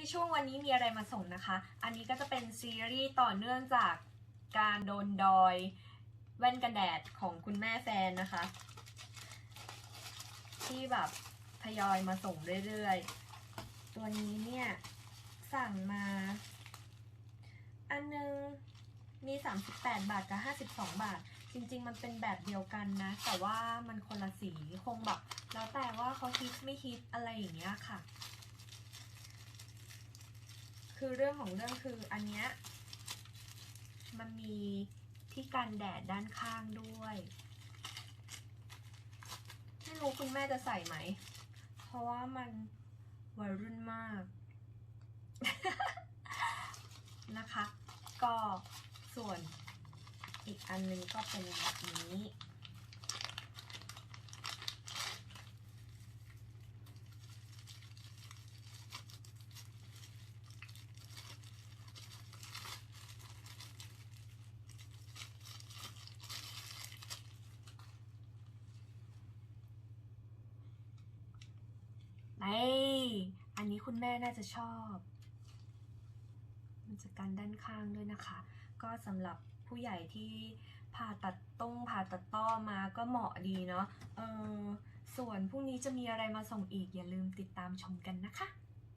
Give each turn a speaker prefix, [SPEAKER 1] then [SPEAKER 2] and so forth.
[SPEAKER 1] ในช่วงวันนี้มีอะไรมาส่งนะคะ อันนี้ก็จะเป็นซีรีส์ต่อเนื่องจากการโดนดอยแว่นกันแดดของคุณแม่แฟนนะคะ ที่แบบทยอยมาส่งเรื่อยๆ ตัวนี้เนี่ย สั่งมา อันนึงมี 38 บาทกับ 52 บาท จริง ๆ มันเป็นแบบเดียวกันนะ แต่ว่ามันคนละสีคงแบบ แล้วแต่ว่าเขาฮิตไม่ฮิตอะไรอย่างเงี้ยค่ะ คือเรื่องของเรื่องคืออันเนี้ยมันมีที่กันแดดด้านข้างด้วยไม่รู้คุณแม่จะใส่ไหม เพราะว่ามันวัยรุ่นมาก นะคะ ก็ส่วนอีกอันนึงก็เป็นแบบนี้ อันนี้คุณแม่น่าจะชอบ มันจะกันด้านข้างด้วยนะคะ ก็สำหรับผู้ใหญ่ที่ผ่าตัดต้งผ่าตัดต้อมาก็เหมาะดีเนาะ เออส่วนพรุ่งนี้จะมีอะไรมาส่งอีกอย่าลืมติดตามชมกันนะคะ